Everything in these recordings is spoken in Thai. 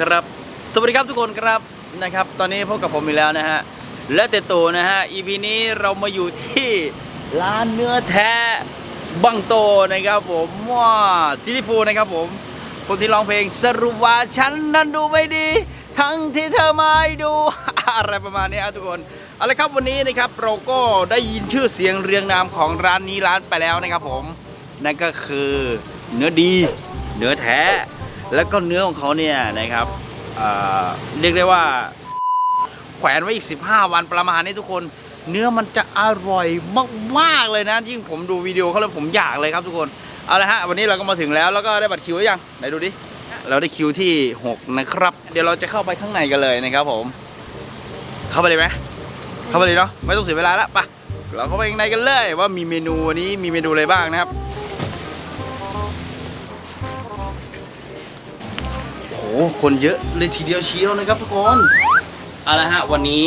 ครับ สวัสดีครับทุกคนครับนะครับ ตอนนี้พบกับผมอีกแล้วนะฮะ และเตโตนะฮะ EP นี้เรามาอยู่ที่ร้านเนื้อแท้บังโตนะครับผมว้าซิลิฟูนะครับผม คนที่ร้องเพลงสรุปว่าฉันนั้นดูไม่ดี ทั้งที่เธอไม่ดูอะไรประมาณนี้ครับทุกคนเอาละครับวันนี้นะครับเราก็ได้ยินชื่อเสียงเรียงนามของร้านนี้ร้านไปแล้วนะครับผมนั่นก็คือเนื้อดี เนื้อแท้ แล้วก็เนื้อของเขาเนี่ยนะครับเรียกได้ว่าแขวนไว้อีก 15 วันประมาณนี้ทุกคน เนื้อมันจะอร่อยมากๆเลยนะ ยิ่งผมดูวิดีโอเขาแล้วผมอยากเลยครับทุกคนเอาละฮะวันนี้เราก็มาถึงแล้วแล้วก็ได้บัตรคิวหรือยังไหนดูดิเราได้คิวที่ 6 นะครับ เดี๋ยวเราจะเข้าไปข้างในกันเลยนะครับผม เข้าไปเลยไหมเข้าไปเลยเนาะไม่ต้องเสียเวลาละไปเราเข้าไปข้างในกันเลยว่ามีเมนูวันนี้มีเมนูอะไรบ้างนะครับ คนเยอะเลยทีเดียวเชียวนะครับทุกคนเอาละฮะวันนี้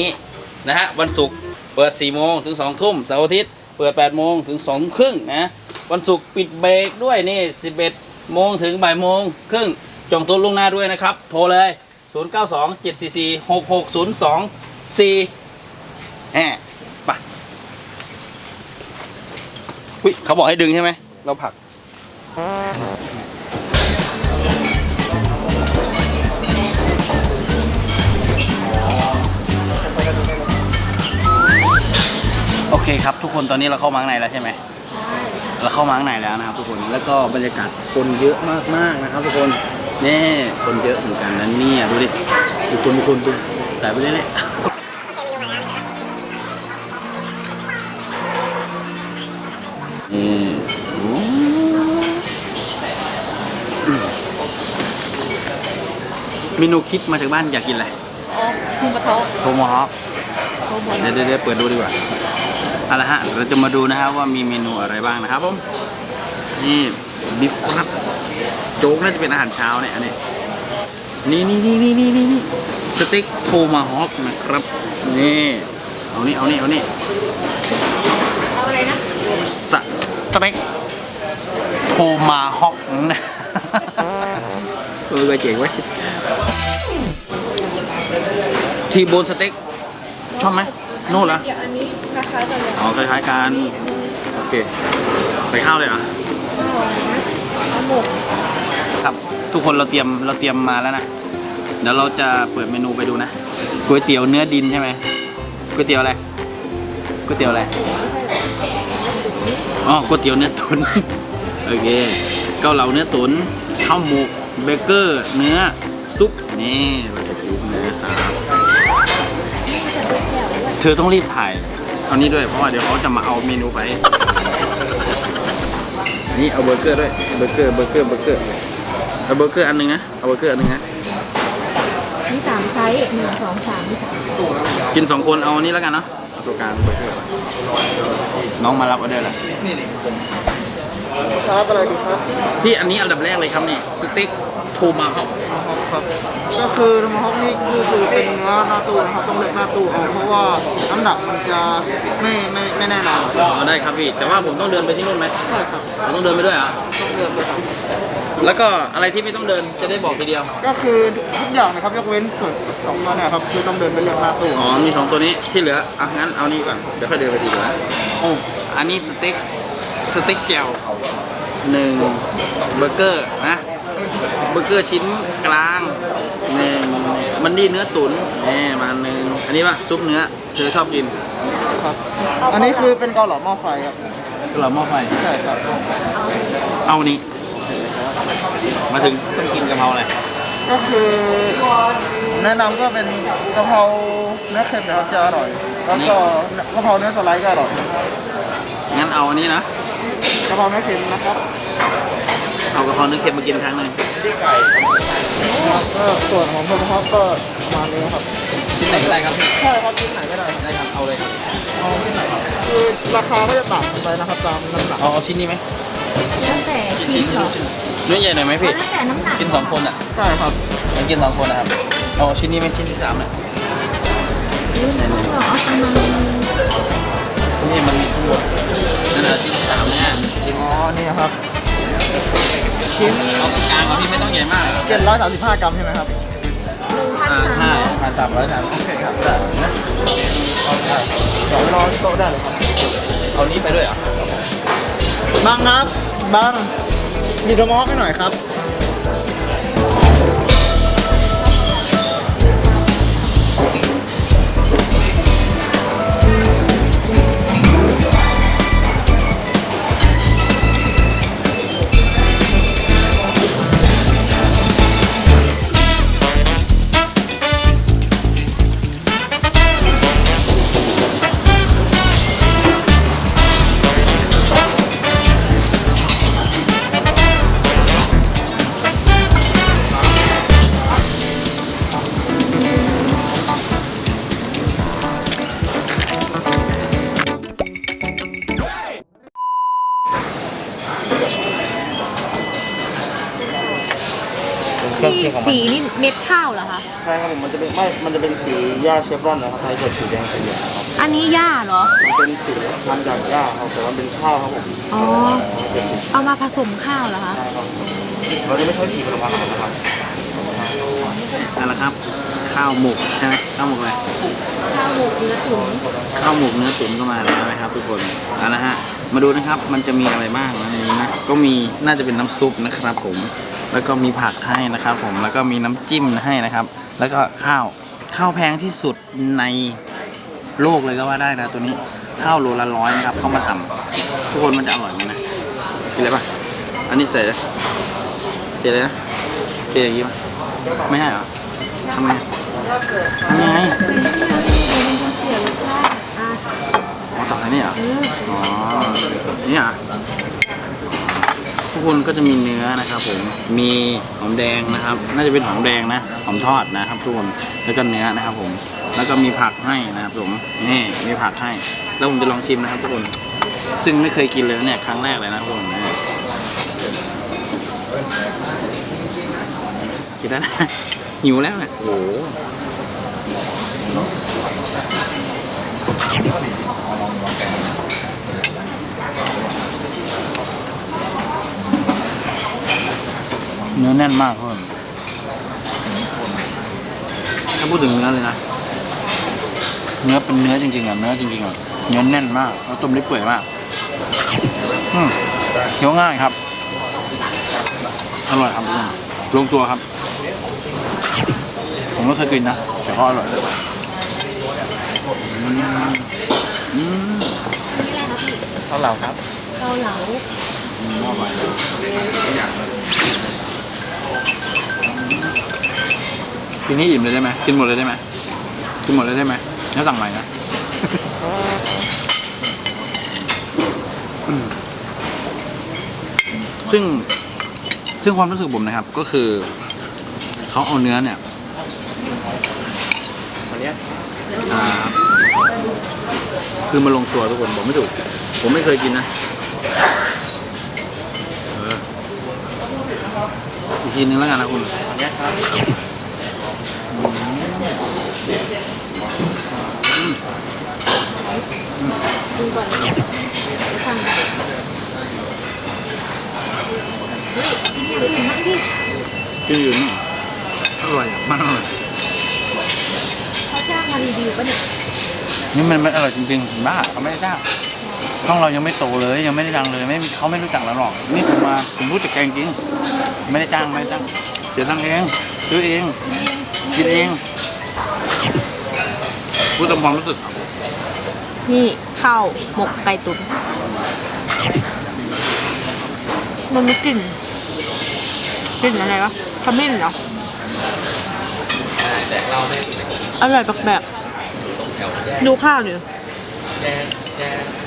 นะฮะวันศุกร์เปิด4โมงถึง2ทุ่มเสาร์อาทิตย์เปิด8โมงถึง2ครึ่งนะวันศุกร์ปิดเบรกด้วยนี่ 11 โมงถึงบ่ายโมงครึ่งจองต๊ะล่วงหน้าด้วยนะครับ โทรเลย 0 9 2 7 4 4 6 6 0 2 4แอบไปอุ๊ยเขาบอกให้ดึงใช่ไหม เราผลัก โอเคครับทุกคนตอนนี้เราเข้ามาข้างในแล้วใช่ไหมใช่เราเข้ามาข้างในแล้วนะครับทุกคนแล้วก็บรรยากาศคนเยอะมากๆนะครับทุกคนนี่คนเยอะเหมือนกันนะเนี่ยดูดิดูคนดูคนดูสายไปเรื่อยๆนี่โอ้เมนูคิดมาจากบ้านอยากกินอะไรอ๋อคุณปะทะโทโมฮอคเขาบนเดี๋ยวเดี๋ยวเดี๋ยวเปิดดูดีกว่า เอาละฮะเราจะมาดูนะครับว่ามีเมนูอะไรบ้างนะครับผมนี่บิฟฟัตโจ๊กน่าจะเป็นอาหารเช้าเนี่ยอันนี้นี่นี่นี่นี่นี่นี่นี่สเต็กโทมาฮอคนะครับนี่เอานี่เอานี่เอานี่เอาอะไรนะสสเต็กโทมาฮอกนะเออเจ๋งไว้ยทีโบนสเต็กชอบไหม โน่นเหรอเดี๋ยวอันนี้คล้ายๆกันเลยอ๋อคล้ายๆกันโอเคใส่ข้าวเลยเหรอเอาหมกครับทุกคนเราเตรียมเราเตรียมมาแล้วนะเดี๋ยวเราจะเปิดเมนูไปดูนะก๋วยเตี๋ยวเนื้อดินใช่ไหมก๋วยเตี๋ยวอะไรก๋วยเตี๋ยวอะไรอ๋อก๋วยเตี๋ยวเนื้อตุ๋นโอเคเกาเหลาเนื้อตุ๋นข้าวหมกเบเกอร์ เนื้อซุปนี่เราจะซุปนะครับ เธอต้องรีบถ่ายเอานี้ด้วยเพราะว่าเดี๋ยวเขาจะมาเอาเมนูไป นี่เอาเบอร์เกอร์ด้วยเบอร์เกอร์เบอร์เกอร์เบอร์เกอร์เอาเบอร์เกอร์อันหนึงนะเอาเบอร์เกอร์อันหนึงนะมีสามไซส์หนึ่งสองสามมีสามกินสองคนเอาอันนี้แล้วกันเนาะเอาตัวกลางเบอร์เกอร์น้องมารับออเดอร์แล้วครับอะไรดีครับพี่อันนี้อันดับแรกเลยครับนี่สเต็กโทมาฮอก ครับ ก็คือทมฮอกนี่คือคือเป็นเนื้อหน้าตู้นะครับต้องเลือกหน้าตู้เอาเพราะว่าน้ำหนักมันจะไม่ไม่ไม่แน่นอนอ๋อได้ครับพี่ แต่ว่าผมต้องเดินไปที่นู่นไหมใช่ครับผมต้องเดินไปด้วยเหรอต้องเลือกเลยครับแล้วก็อะไรที่ไม่ต้องเดินจะได้บอกทีเดียว ก็คือทุกอย่างนะครับยกเว้นส่วนสองตัวเนี่ยครับคือต้องเดินไปเลือกหน้าตู้อ๋อ มีสองตัวนี้ที่เหลือ อะงั้นเอานี้ก่อน เดี๋ยวค่อยเดินไปทีเดียวนะโอ้อันนี้สเต็ก สเต็กแจ่วหนึ่งเบอร์เกอร์นะ เบอร์เกอร์ชิ้นกลางหนึ่งมันดีเนื้อตุ๋นแหมมาหนึ่งอันนี้ป่ะซุปเนื้อเธอชอบกินครับ อันนี้คือเป็นเกาเหลาหม้อไฟครับเราหม้อไฟใช่ครับ เอานี้มาถึงต้องกินกะเพราอะไรก็คือแนะนำก็เป็นกะเพราเนื้อเค็มนะครับจะอร่อย แล้วก็กะเพราเนื้อสไลด์ก็อร่อยงั้นเอาอันนี้นะกะเพราเนื้อเค็มนะครับ เอากะเพราเนื้อเค็มมากินครั้งหนึ่งก็ส่วนของผมครับก็ประมาณนี้ครับชิ้นไหนก็ได้ครับพี่ใช่ครับชิ้นไหนก็ได้ได้ครับเอาเลยครับเอาที่ไหนครับคือราคาก็จะต่างกันไปนะครับตามน้ำหนักเอาเอาชิ้นนี้ไหมตั้งแต่ชิ้นเหรอนเนื้อใหญ่หน่อยไหมพี่แล้วแต่น้ำหนักกินสองคนอะใช่ครับมันกินสองคนนะครับเอาชิ้นนี้เป็นชิ้นที่สามนะอืมต้องบอกเอาประมาณนี่มันมีทั้งหมดนั่นแหละชิ้นที่สามเนี่ยชิ้นอ๋อนี่ครับ ชิ้นเอากลางๆเอาพี่ไม่ต้องใหญ่มาก735กรัมใช่ไหมครับหนึ่งพันอ่าสามใช่ร้อยพันสามร้อยสามโอเคครับได้นะเดี๋ยวรอที่โต๊ะได้เลยครับเอานี้ไปด้วยเหรอบังครับบังหยิบโทมฮอคให้หน่อยครับ เม็ดข้าวเหรอคะ ใช่ครับผมมันจะเป็นไม่ มันจะเป็นสีหญ้าเชฟรอนนะครับไทยสดสีแดงสีเหลืองครับอันนี้หญ้าเหรอ มันเป็นสีทำจากหญ้าครับแต่ว่าเป็นข้าวครับผมอ๋อเอามาผสมข้าวเหรอคะ ใช่ครับเราจะไม่ใช้สีผสมอาหารนะครับนั่นแหละครับ ข้าวหมกใช่ไหมข้าวหมกอะไรข้าวหมกเนื้อตุ๋นข้าวหมกเนื้อตุ๋นก็มาแล้วนะครับทุกคนเอาละฮะมาดูนะครับมันจะมีอะไรบ้างนะในนี้นะก็มีน่าจะเป็นน้ำซุปนะครับผม แล้วก็มีผักให้นะครับผมแล้วก็มีน้ำจิ้มให้นะครับ แล้วก็ข้าวข้าวแพงที่สุดในโลกเลยก็ว่าได้นะตัวนี้ข้าวโลละร้อยนะครับเขามาทำทุกคนมันจะอร่อยไหมนะกินเลยปะอันนี้ใส่เลยเทเลยนะเทอย่างงี้ปะไม่ให้เหรอทำไงทำยังไงมันจะเสียรสชาติอะอ๋อตักอะไรเนี่ยเหรอเอออ๋อนี่อะทุ กคนก็จะมีเนื้อนะครับผมมีหอมแดงนะครับ น่าจะเป็นหอมแดงนะหอมทอดนะครับทุกคนแล้วก็เนื้อนะครับผมแล้วก็มีผักให้นะครับผมนี่มีผักให้ แล้วผมจะลองชิมนะครับทุกคน ซึ่งไม่เคยกินเลยเนี่ยครั้งแรกเลยนะทุกคนนะกินได้นะหิวแล้วเนี่ยโอ้โห เนื้ อแน่นมากเพื่อนถ้าพูดถึงเนื้อเลยนะ เนื้อเป็นเนื้อจริงๆอะ เนื้อจริงๆอะ เนื้อแน่นมาก แล้วต้มได้เปื่อยมากอืมเคี้ยวง่ายครับ อร่อยครับทุกคนลงตัวครับ ผมก็เคยกินนะ แต่ก็อร่อยอืมอืมนี่อะไรคะพี่ข้าวเหลาครับเกาเหลา อืมอร่อย ทีนี้อิ่มเลยได้ไหมกินหมดเลยได้ไหมกินหมดเลยได้ไหมแล้วสั่งใหม่นะอืมซึ่งซึ่งความรู้สึกผมนะครับ ก็คือเขาเอาเนื้อเนี่ยอันเนี้ยอ่าคือมาลงตัวทุกคนผมไม่ถูก ผมไม่เคยกินนะเอออีกทีนึงแล้วกันนะคุณอันเนี้ยครับ ดูก่อนนะจะสั่งเฮ้ยอื่นบ้างดิกินอยู่นี่อร่อยอะมันอร่อยเขาจ้างมารีวิวปะเนี่ยนี่มันมันอร่อยจริงๆบ้าเขาไม่ได้จ้างช่องเรายังไม่โตเลยยังไม่ได้ดังเลยไม่มีเขาไม่รู้จักเราหรอกนี่ผมมาผมรู้จักแกจริงไม่ได้จ้างไม่ได้จ้างเดี๋ยวตั้งเองซื้อเองกินเอง พูดตามความรู้สึกนี่ข้าวหมกไก่ตุ๋นมันมีกลิ่นกลิ่นอะไรวะขมิ้นเหรออร่อยแปลกๆดูข้าวดิ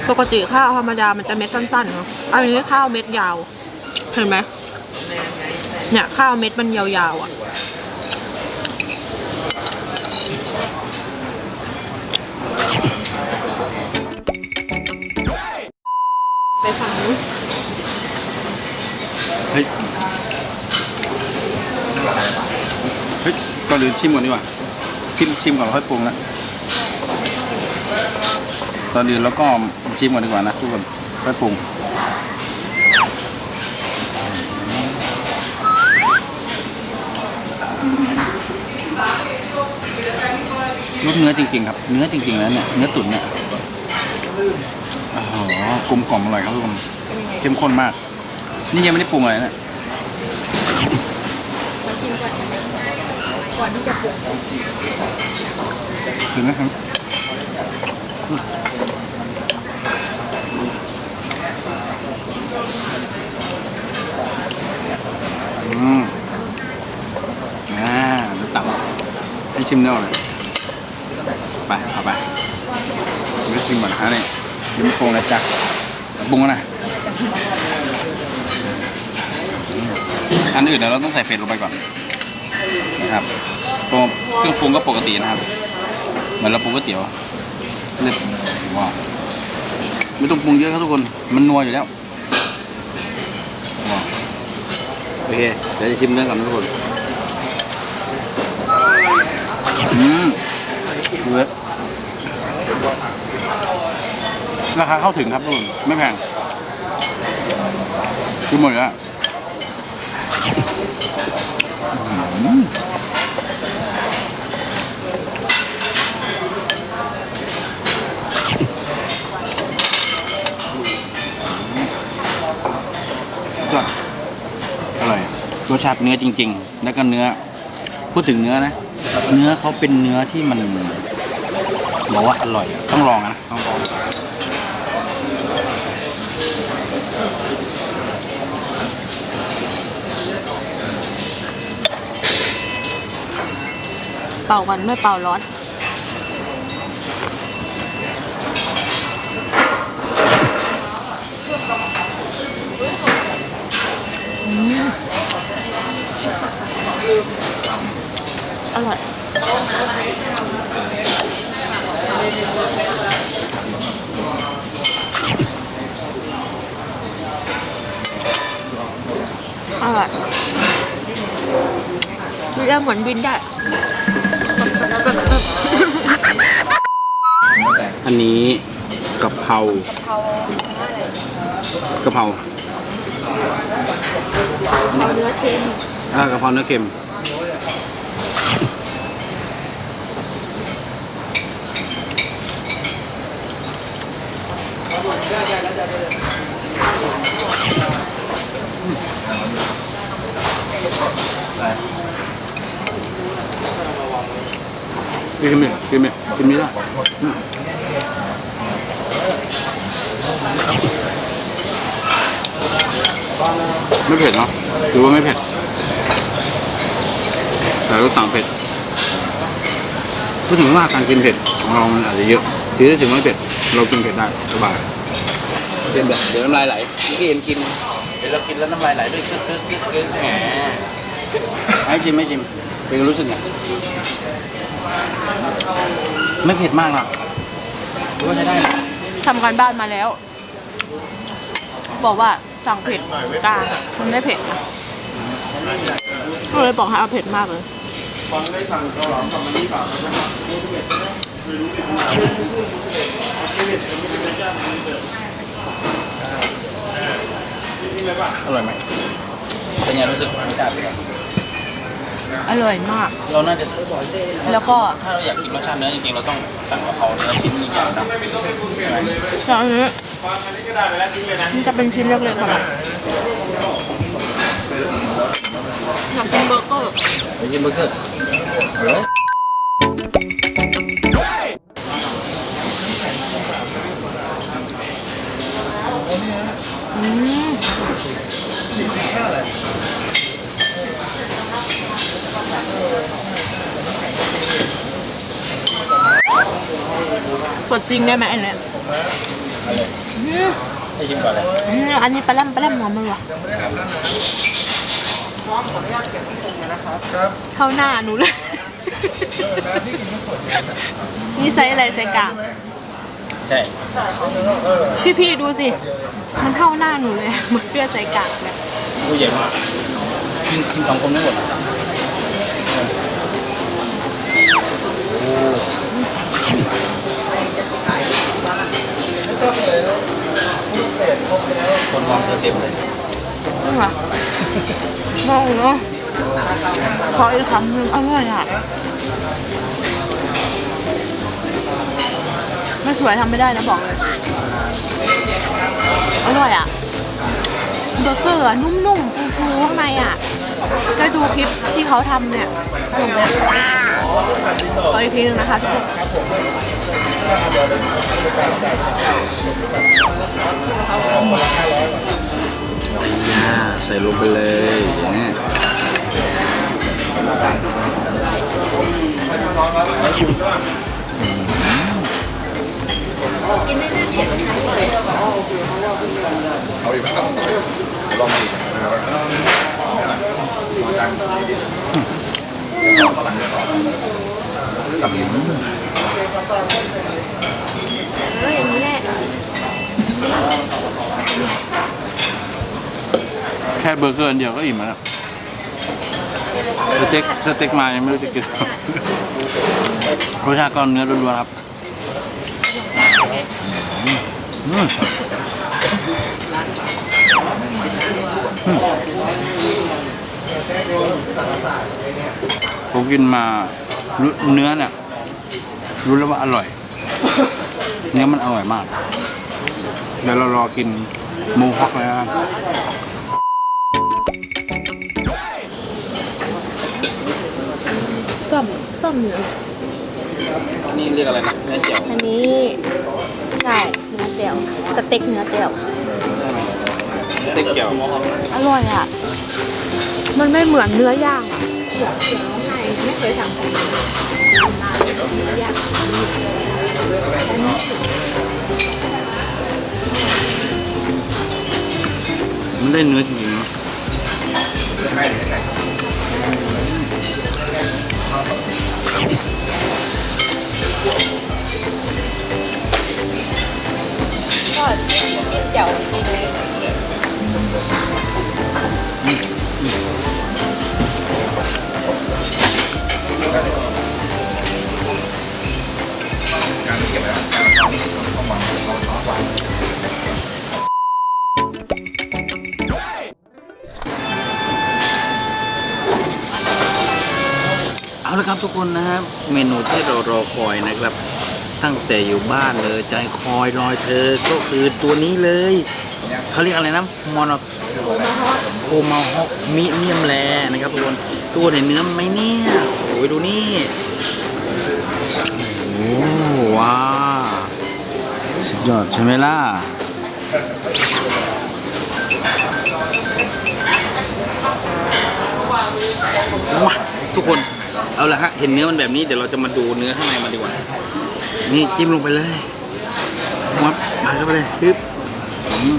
ปกติข้าวธรรมดามันจะเม็ดสั้นๆเนาะอันนี้ข้าวเม็ดยาว เห็นไหมเนี่ยข้าวเม็ดมันยาวๆอะ ก่อนอื่นชิมก่อนดีกว่าชิมชิมก่อนค่อยปรุงนะตอนอื่นแล้วก็ชิมก่อนดีกว่านะทุกคนค่อยปรุงรสเนื้อจริงๆครับ เนื้อจริงๆแล้วเนี่ย เนื้อตุ๋นเนี่ยโอ้โหกลมกล่อมอร่อยครับทุกคนเข้มข้นมาก นี่ยังไม่ได้ปรุงอะไรนะ ถึงนะครับอืมอ่าเดี๋ยวตับให้ชิมเนื้อเลยไปเอาไปเดี๋ยวชิมก่อนนะนี่เดี๋ยวมีโครงนะจ๊ะปรุงนะอันอื่นเดี๋ยวเราต้องใส่เผ็ดลงไปก่อน นะครับปรุงเครื่องปรุงก็ปกตินะครับ เหมือนเราปรุงก๋วยเตี๋ยวเรียบว้าวไม่ต้องปรุงเยอะครับทุกคน มันนัวอยู่แล้วว้าวโอเค เดี๋ยวจะชิมเนื้อก่อนทุกคนอืมเนื้อราคาเข้าถึงครับทุกคน ไม่แพงคือหมดแล้วอืม ก็อร่อย รสชาติเนื้อจริง ๆ แล้วก็เนื้อ พูดถึงเนื้อนะ เนื้อเขาเป็นเนื้อที่มันบอกว่าอร่อย ต้องลองนะต้องลองเป่ากันไม่เป่าร้อน อร่อยอร่อยเรียกเหมือนบินได้อันนี้กะเพรากะเพราเนื้อเค็มอ่ากะเพราเนื้อเค็ม กินไหมกินไหมกินไหมล่ะอืมไม่เผ็ดเนาะหรือว่าไม่เผ็ด แต่เราสั่งเผ็ดพูดถึงว่าการกินเผ็ดของเรามันอาจจะเยอะถือได้ถึงไม่เผ็ด เรากินเผ็ดได้สบาย เป็นแบบเดี๋ยวน้ำลายไหลเมื่อกี้เห็นกินเดี๋ยวเรากินแล้วน้ำลายไหลด้วยกึ๊กกึ๊กกึ๊กกึ๊กแหมให้ชิมให้ชิมเป็นไงรู้สึกไงไม่เผ็ดมากหรอกหรือว่าใช้ได้นะทำการบ้านมาแล้ว บอกว่าสั่งเผ็ดกลางอะมันไม่เผ็ดนะก็เลยบอกให้เอาเผ็ดมากเลย อร่อยไหมเป็นไงรู้สึกรสชาติเป็นไงอร่อยมาก เราน่าจะแล้วก็ถ้าเราอยากกินรสชาติเนื้อจริงๆเราต้องสั่งกะเพราเนื้อชิ้นใหญ่ๆนะจากอันนี้มันจะเป็นชิ้นเล็กๆค่ะอยากกินเบอร์เกอร์ไปกินเบอร์เกอร์ กดจริงได้ไหมอันเนี้ยอืมให้ชิมก่อนเลยอืมอันนี้ปลาแรมปลาแรมหัวมือว่ะเท่าหน้าหนูเลย นี่ไซส์อะไรไซส์กลางใช่พี่ๆดูสิ มันเท่าหน้าหนูเลยมันเปรี้ยวไซส์กลางแบบตัวใหญ่มากกินกินสองคนไม่หมดอ คนมองเธอเต็มเลยนี่ไงมองเนาะขออีกคำหนึ่งอร่อยอะไม่สวยทำไม่ได้นะบอกเลยอร่อยอะเบอร์เกอร์อนุ่มๆฟูๆข้างในอะได้ดูคลิปที่เขาทำเนี่ยกลุ่มเนี่ย ขออีกทีนึงนะคะทุกคนอ่าใส่ลงไปเลยอย่างนี้กินไม่ได้เลยเอาอีกไหมลองี้ ยแค่เบอร์เกอร์อันเดียวก็อิ่มแล้วสเต็กสเต็กมายังไม่รู้จะกิน รสชาติก็เนื้อล้วนๆครับ อืม กินมารู้เนื้อเนี่ยรู้แล้วว่าอร่อย เนื้อมันอร่อยมาก เดี๋ยวเรารอกินหมูฮอกเลยนะครับส้มส้มเนื้อนี่เรียกอะไรนะเนื้อเจียวอันนี้ใช่เนื้อเจียวสเต็กเนื้อเจียวสเต็กเจียวอร่อยอะ มันไม่เหมือนเนื้อย่างอะ เดี๋ยวเดี๋ยวไงไม่เคยทำเนื้อย่างมันได้เนื้อจริงๆเนาะ คอยนะครับ ตั้งแต่อยู่บ้านเลยใจคอยรอยเธอก็คือตัวนี้เลยเขาเรียกอะไรนะมอนโคมาฮอกมิเนียมแลนะครับทุกคนตัวไหนเนื้อไหมเนี่ยโอ้ยดูนี่โอ้ว้าสุดยอดใช่ไหมล่ะว้าทุกคน เอาละฮะ เห็นเนื้อมันแบบนี้ เดี๋ยวเราจะมาดูเนื้อข้างในมันดีกว่า นี่จิ้มลงไปเลยวับมาเข้าไปเลยปึ๊บอืม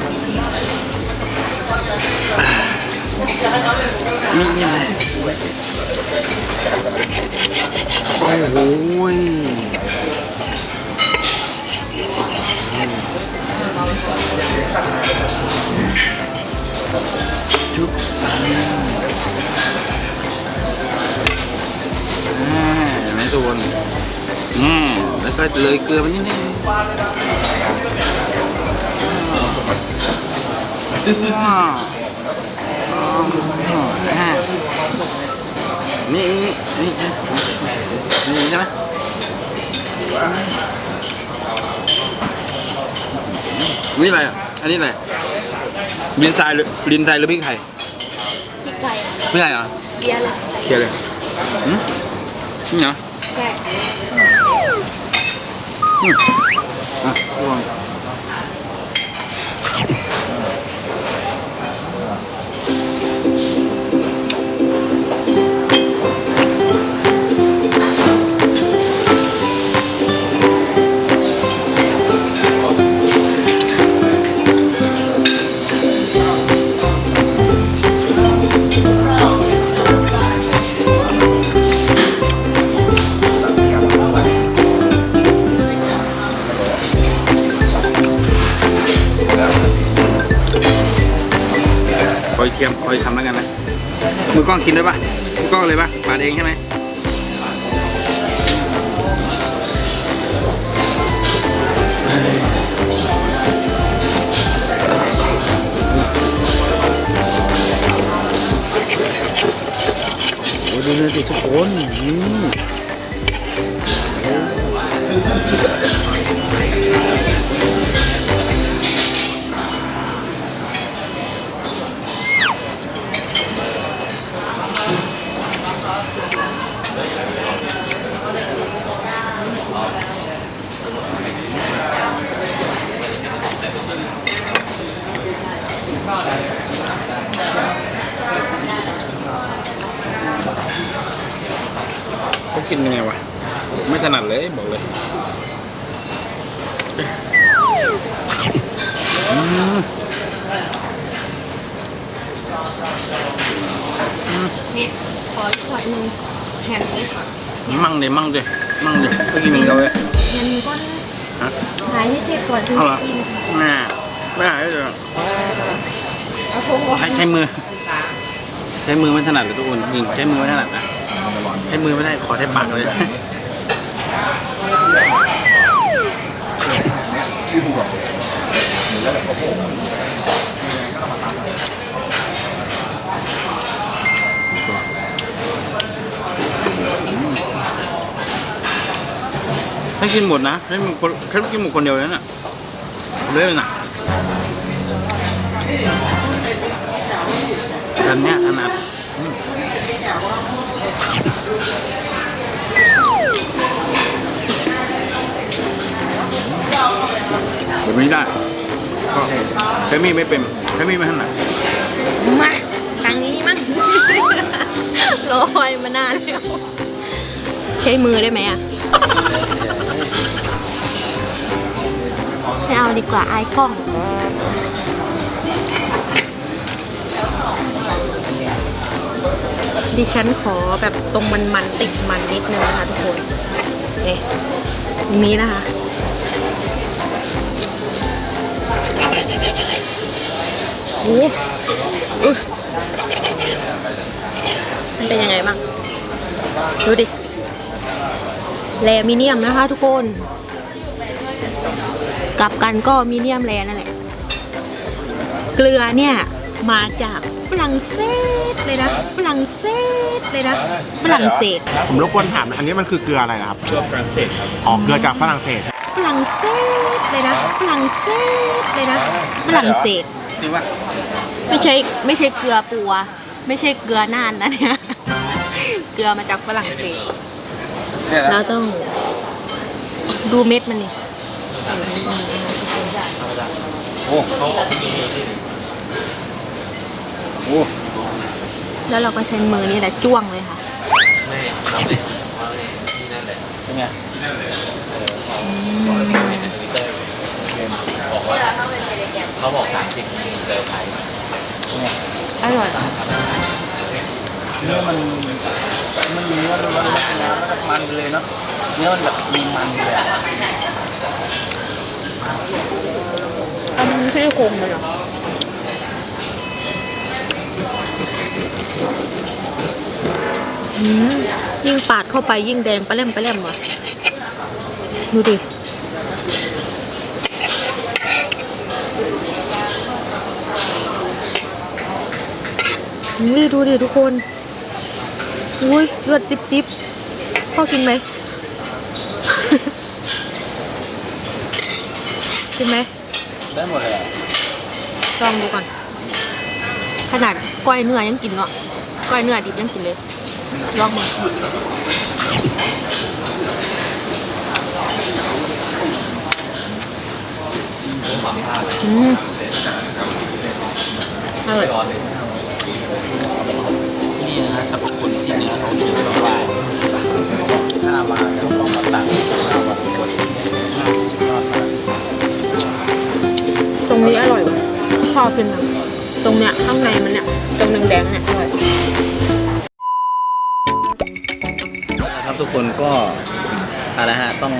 อ่านี่นี่เลยโอ้โหยจุ๊บ เห็นอืม แล้วก็เลยเกลือไปนิดนึงนี่นี่นี่นี่ใช่ไหมนี่อะไรอะ อันนี้อะไรลินทรายหรือลินทรายหรือพริกไทยพริกไทยพริกไทยเหรอเลียเลยเคลียร์เลยอืมนี่เหรอ ใช่ อะทุกค อยเทียมคอยทำแล้วกันนะมือกล้องกินได้ปะมือกล้องเลยปะปาดเองใช่ไหมโอ้ดูเนื้อสิทุกคนอืม กินยังไงวะ ไม่ถนัดเลยบอกเลยอืมนี่ขออีกช็อตหนึ่งแฮนด์เลยมั่งเลยมั่งเลยมั่งเลยก็กินเหมือนกันเลยแฮนด์ก็ฮะหายให้เสร็จก่อนถึงเอาเหรจะกินน่าไม่หายเลยเอเอาทงออกใช้ใช้มือ ใช้มือไม่ถนัดเลยทุกคนจริงใช้มือไม่ถนัดนะ ใช้มือไม่ได้ขอใช้ปากเลยให้กินหมดนะให้มันคนแค่กินหมดคนเดียวนั่นน่ะเลยน่ะอันเนี้ยขนาด แบบนี้ได้ก็ใช้มีดไม่เป็นใช้มีดไม่ถนัดมาทางนี้มั้งรอยมานานแล้ว ใช้มือได้ไหมอะไม่เอาดีกว่าอายกล้องดิฉันขอแบบ ตรงมันมันติดมันนิดนึงนะคะทุกคนนี่ตรงนี้นะคะโอ้อุ๊ยมันเป็นยังไงบ้าง ดูดิแลมิเนียมนะคะทุกคน กลับกันก็มิเนียมแลนั่นแหละ เกลือเนี่ยมาจาก ฝรั่งเศสเลยนะฝรั่งเศสเลยนะฝรั่งเศสผมรบกวนถามนะอันนี้มันคือเกลืออะไรนะครับเกลือฝรั่งเศสครับอ๋อเกลือจากฝรั่งเศสฝรั่งเศสเลยนะฝรั่งเศสเลยนะฝรั่งเศสจริงป่ะไม่ใช่ไม่ใช่เกลือปัว ไม่ใช่เกลือน่านนะเนี่ยเกลือมาจากฝรั่งเศสเนี่ยเรานะต้องดูเม็ดมันนี่โอ้ โอ้แล้วเราก็ใช้มือนี่แหละจ้วงเลยค่ะเป็นไงอร่อยเนื้อมันมันมีเนื้อล้วนๆนะแล้วก็มันไปเลยเนาะเนื้อมันแบบมีมันเลยอะอันนี้ไม่ใช่โครงเลยเหรอ ยิ่งปาดเข้าไปยิ่งแดงปลาเล่มปลาเล่มว่ะดูดิอุ้ยดูดิทุกคน อุ้ยเลือดซิบซิบพ่อกินไหม กินไหม ได้หมดเลยอะลองดูก่อน ขนาดก้อยเนื้อยังกินเนาะก้อยเนื้อดิบยังกินเลย ลองมาอืมอร่อยนี่นะสรรพคุณที่เนื้อเขาดีมากว่าถ้ามาแล้วต้องมาตักสำหรับวันคนสุดยอดมากตรงนี้อร่อยว่ะชอบกินนะตรงเนี้ยข้างในมันเนี่ยตรงแดงๆเนี่ยอร่อย คนก็อะไรฮะต้อง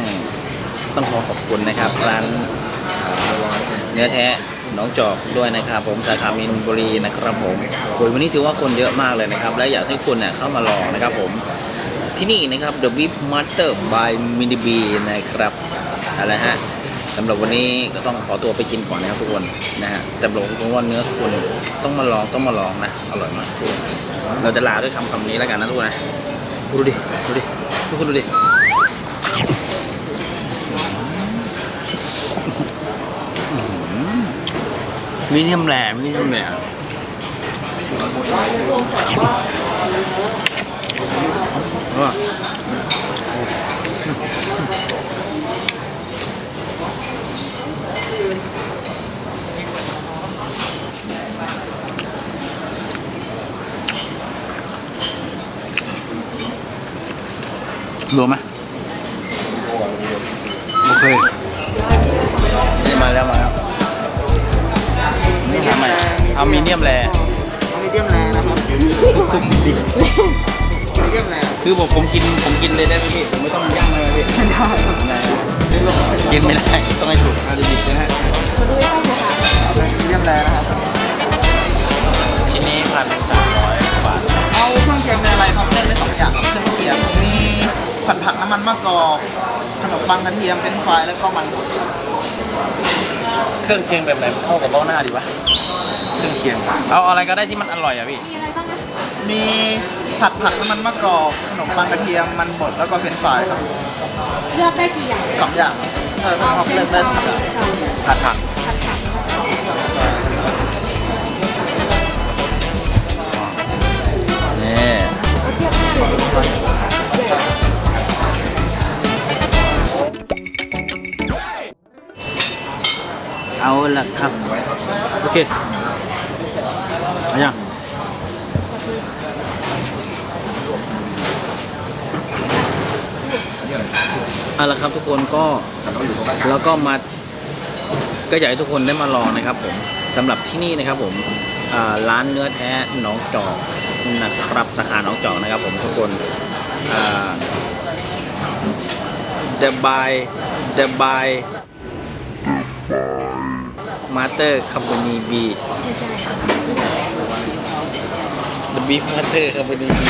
ต้องขอขอบคุณนะครับ ร้านเอ่อเนื้อแท้น้องจอกด้วยนะครับ ผมสาขามินบุรีนะครับผมโอ้ยวันนี้ถือว่าคนเยอะมากเลยนะครับ และอยากให้คุณเนี่ยเข้ามาลองนะครับผมที่นี่นะครับ The Beef Master by Mini B นะครับอะไรฮะสำหรับวันนี้ก็ต้องขอตัวไปกินก่อนนะครับทุกคนนะฮะแต่บอกทุกคนว่าเนื้อคุณต้องมาลองต้องมาลองนะอร่อยมากทุกคนเราจะลาด้วยคำคำนี้แล้วกันนะทุกคนนะ ดูดิ ดูดิ ทุกคนดูดิ มีเนียมแหลมมีเนียมแหลมอะ รวมไหมโอเคนี่มาแล้วมาแล้วนี่ทำไมเอามีเนียมแรเอามีเดียมแรงนะครับมีเดียมแรงคือผมผมกินผมกินเลยได้ไหมพี่ผมไม่ต้องย่างเลยพี่ไม่ได้กินไม่ได้ต้องให้ถูกอาจจะดิบนะฮะเอาเป็นมีเดียมแรงนะครับชิ้นนี้พันสามร้อยบาทเอาเครื่องเคียงเป็นอะไรครับเล่นได้สองอย่างครับเครื่องเคียงมี ผัดผักน้ำมันมะกอกขนมปังกระเทียมเป็นไฟรายแล้วก็มันบดเครื่องเคียงแบบไหนเข้ากับเบ้าหน้าดีวะเครื่องเคียงเอาอะไรก็ได้ที่มันอร่อยอะพี่มีผัดผักน้ำมันมะกอกขนมปังกระเทียมมันบดแล้วก็เป็นไฟรายครับเลือกได้กี่อย่างสองอย่างครับเออต้องครับเลือกได้สองอย่างผัดผักนี่เเอาละครับ โอเคเอายังเอาละครับทุกคนก็แล้วก็มาก็อยากให้ทุกคนได้มาลองนะครับผมสำหรับที่นี่นะครับผมร้านเนื้อแท้หนองจอกนะครับสาขาหนองจอกนะครับ ผมทุกคนอ่า The by The by Master Company B ไม่ใช่ The Beef Master Company B